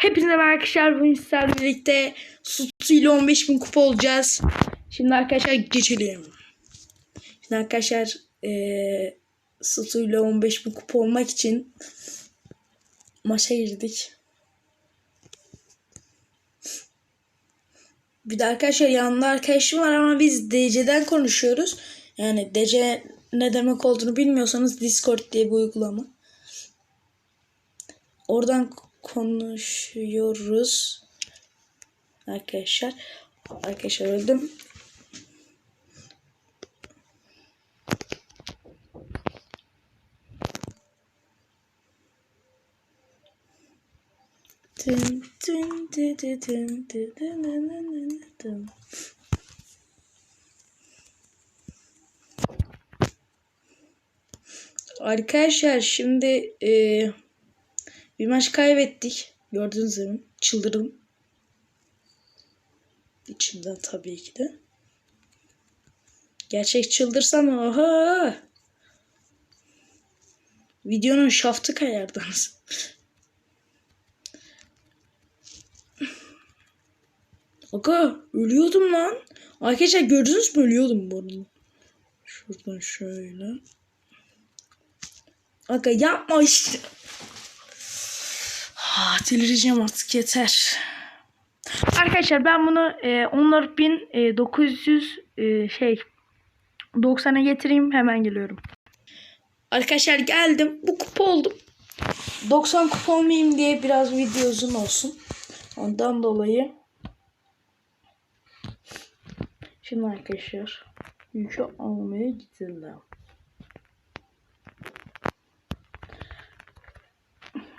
Hepinize merhaba arkadaşlar. Bugün sizlerle birlikte Sutu ile 15 bin kupa olacağız. Şimdi arkadaşlar geçelim. Şimdi arkadaşlar eee Sutu ile 15 bin kupa olmak için maça girdik. Bir de arkadaşlar yanında arkadaşım var ama biz DC'den konuşuyoruz. Yani DC ne demek olduğunu bilmiyorsanız Discord diye bir uygulama. Oradan konuşuyoruz. Arkadaşlar. Arkadaşlar öldüm. Tı tın tı tı nı nı nı nı tın. Arkadaşlar şimdi eee bir maç kaybettik. Gördüğünüz gibi çıldırdım. İçimden tabii ki de. Gerçek çıldırsam oha. Videonun şaftı kayardınız. Aga ölüyordum lan. Arkadaşlar gördünüz mü ölüyordum bu arada. Şuradan şöyle. Aga yapma işte. Ah, delireceğim artık yeter. Arkadaşlar ben bunu e, 14.900 e, şey 90'a getireyim hemen geliyorum. Arkadaşlar geldim. Bu kupa oldum. 90 kupa olmayayım diye biraz video uzun olsun. Ondan dolayı Şimdi arkadaşlar yükü almaya gidelim.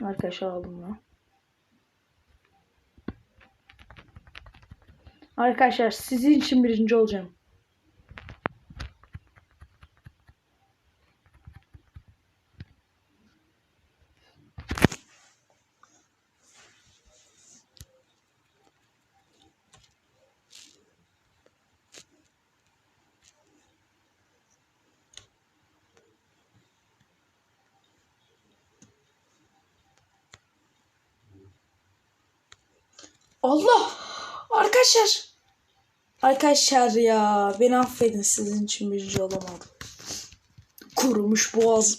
Arkadaşlar aldım ben. Arkadaşlar sizin için birinci olacağım. Allah! Arkadaşlar! Arkadaşlar ya beni affedin sizin için birinci olamadım. Kurumuş boğaz.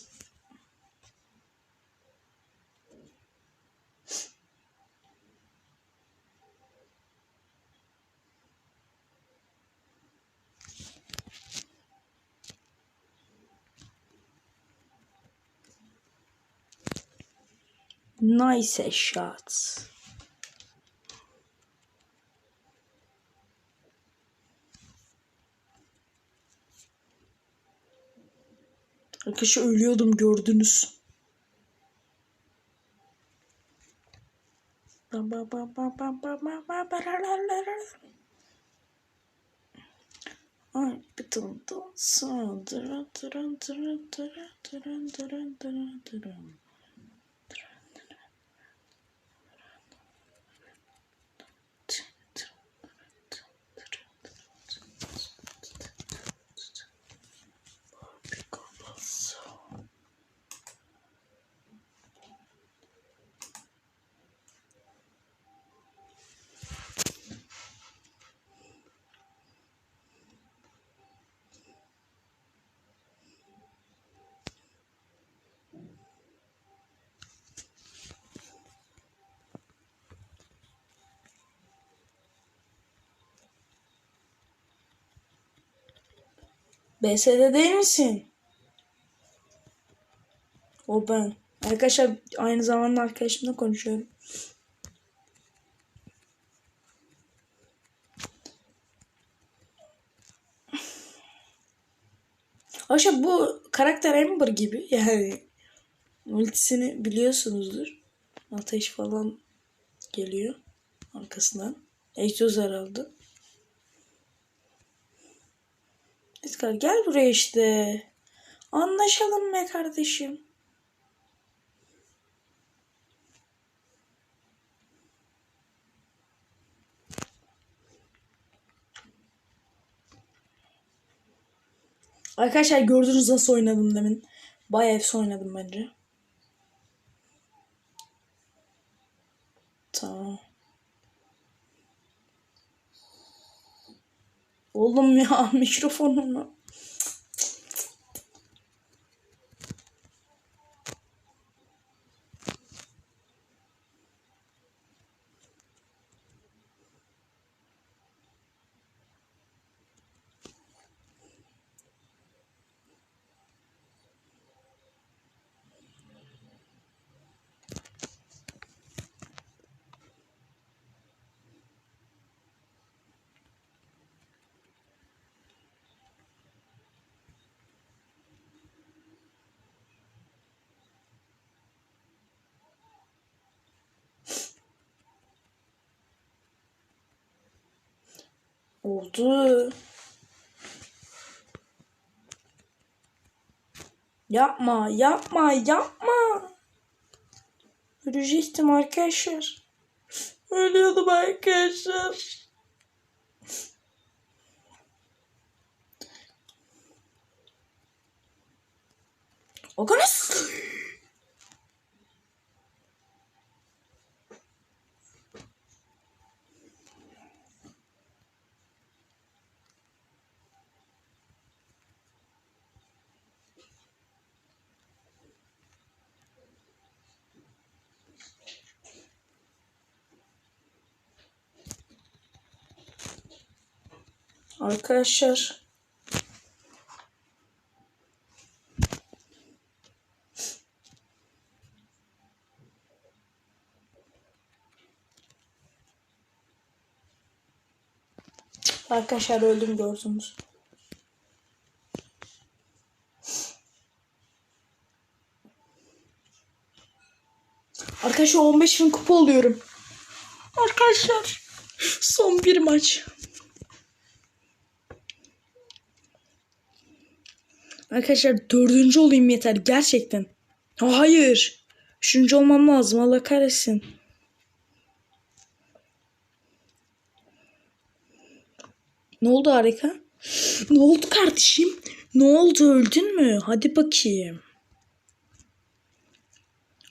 Nice shot. Arkadaşlar ölüyordum gördünüz. Bam bam BS'de değil misin? O ben. Arkadaşlar aynı zamanda arkadaşımla konuşuyorum. Arkadaşlar bu karakter Ember gibi yani ultisini biliyorsunuzdur. Ateş falan geliyor arkasından. Egzoz herhalde. Edgar gel buraya işte. Anlaşalım be kardeşim. Arkadaşlar gördünüz nasıl oynadım demin. Bayağı efsane oynadım bence. Tamam. Oğlum ya mikrofonumla. Oldu. Yapma, yapma, yapma. Ölecektim arkadaşlar. Ölüyordum arkadaşlar. Oganız. Arkadaşlar. Arkadaşlar öldüm gördünüz. Arkadaşlar 15 bin kupa oluyorum. Arkadaşlar son bir maç. Arkadaşlar dördüncü olayım yeter gerçekten. Hayır. Üçüncü olmam lazım Allah kahretsin. Ne oldu harika? Ne oldu kardeşim? Ne oldu öldün mü? Hadi bakayım.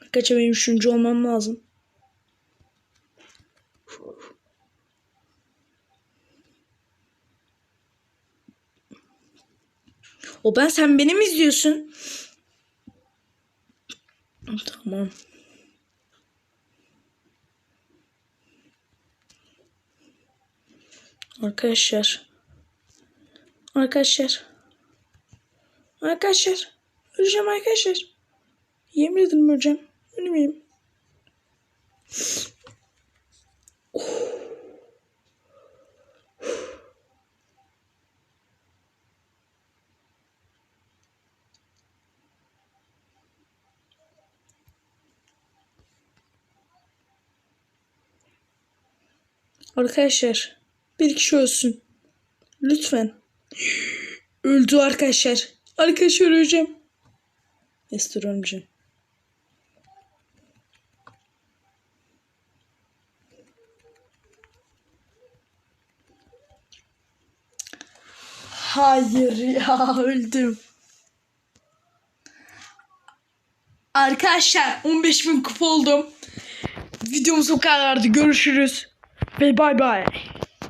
Arkadaşlar benim üçüncü olmam lazım. O ben sen beni mi izliyorsun? Tamam. Arkadaşlar. Arkadaşlar. Arkadaşlar. Öleceğim arkadaşlar. Yemin ederim öleceğim. Ölmeyeyim. Arkadaşlar. Bir kişi ölsün. Lütfen. Öldü arkadaşlar. Arkadaşlar öleceğim. Estur ölmeyeceğim. Hayır ya öldüm. Arkadaşlar 15 bin kupa oldum. Videomuz bu kadardı. Görüşürüz. happy bye bye.